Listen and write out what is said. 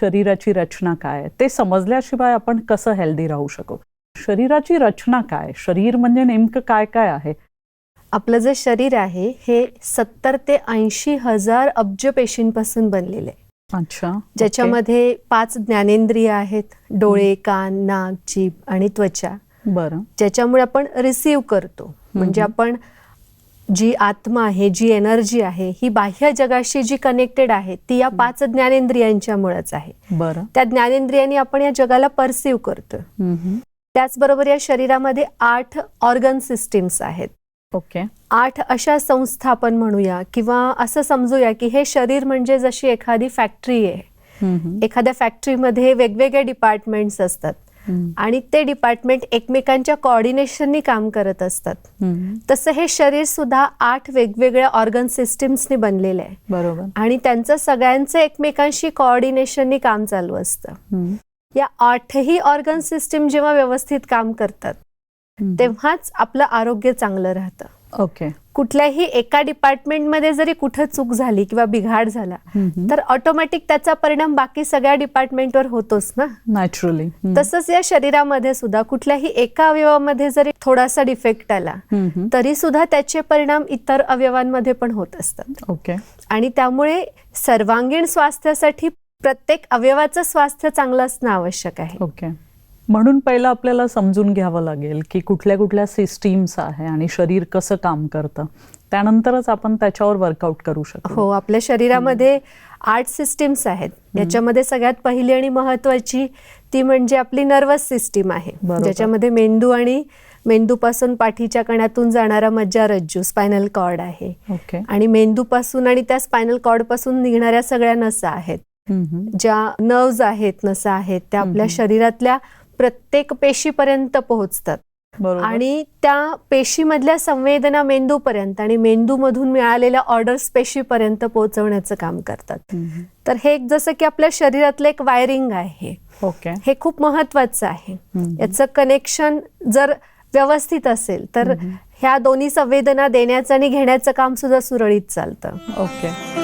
शरीराची रचना काय ते समजल्याशिवाय आपण कसं हेल्दी राहू शकू? शरीराची रचना काय? शरीर म्हणजे नेमकं काय काय आहे? आपलं जे शरीर आहे हे सत्तर ते ऐंशी हजार अब्ज पेशींपासून बनलेलं आहे. अच्छा ज्याच्यामध्ये पाच ज्ञानेंद्रिय आहेत डोळे कान नाक जीभ आणि त्वचा. बरं. ज्याच्यामुळे आपण रिसीव करतो. म्हणजे. आपण जी आत्मा आहे जी एनर्जी आहे ही बाह्य जगाशी जी कनेक्टेड आहे ती या पाच ज्ञानेंद्रियांच्यामुळेच आहे. बरं. त्या ज्ञानेंद्रियांनी आपण या जगाला परसिव्ह करतो. त्याचबरोबर या शरीरामध्ये आठ ऑर्गन सिस्टीम्स आहेत. ओके. आठ अशा संस्था आपण म्हणूया किंवा असं समजूया की हे शरीर म्हणजे जशी एखादी फॅक्टरी आहे. एखाद्या फॅक्टरीमध्ये वेगवेगळे डिपार्टमेंट्स असतात. आणि ते डिपार्टमेंट एकमेकांच्या कोऑर्डिनेशननी काम करत असतात. तसं हे शरीर सुद्धा आठ वेगवेगळ्या ऑर्गन सिस्टीम्सनी बनलेलं आहे. बरोबर. आणि त्यांचं सगळ्यांचं एकमेकांशी कोऑर्डिनेशननी काम चालू असतं. या आठही ऑर्गन सिस्टीम जेव्हा व्यवस्थित काम करतात. तेव्हाच आपलं आरोग्य चांगलं राहतं. ओके कुठल्याही एका डिपार्टमेंटमध्ये जरी कुठं चूक झाली किंवा बिघाड झाला. तर ऑटोमॅटिक त्याचा परिणाम बाकी सगळ्या डिपार्टमेंटवर होतोच ना नॅचरली. तसंच या शरीरामध्ये सुद्धा कुठल्याही एका अवयवामध्ये जरी थोडासा डिफेक्ट आला. तरी सुद्धा त्याचे परिणाम इतर अवयवांमध्ये पण होत असतात ओके आणि त्यामुळे सर्वांगीण स्वास्थ्यासाठी प्रत्येक अवयवाचं स्वास्थ्य चांगलं असणं आवश्यक आहे ओके म्हणून पहिलं आपल्याला समजून घ्यावं लागेल की कुठल्या कुठल्या सिस्टीम्स आहे आणि शरीर कसं काम करतं. त्यानंतरच आपण त्याच्यावर वर्कआउट करू शकतो हो आपल्या शरीरामध्ये आठ सिस्टीम्स आहेत. याच्यामध्ये सगळ्यात पहिली आणि महत्वाची ती म्हणजे आपली नर्वस सिस्टीम आहे. ज्याच्यामध्ये मेंदू आणि मेंदूपासून पाठीच्या कण्यातून जाणारा मज्जारज्जू स्पायनल कॉर्ड आहे. ओके. आणि मेंदूपासून आणि त्या स्पायनल कॉर्डपासून निघणाऱ्या सगळ्या नसा आहेत. ज्या नर्व्ज आहेत नसा आहेत त्या आपल्या. शरीरातल्या प्रत्येक पेशीपर्यंत पोहोचतात. आणि त्या पेशीमधल्या संवेदना मेंदूपर्यंत आणि मेंदूमधून मिळालेल्या ऑर्डर्स पेशीपर्यंत पोहोचवण्याचं काम करतात. तर हे एक जसं की आपल्या शरीरातलं एक वायरिंग आहे. ओके. हे खूप महत्वाचं आहे. याचं कनेक्शन जर व्यवस्थित असेल तर. ह्या दोन्ही संवेदना देण्याचं आणि घेण्याचं काम सुद्धा सुरळीत चालतं. ओके.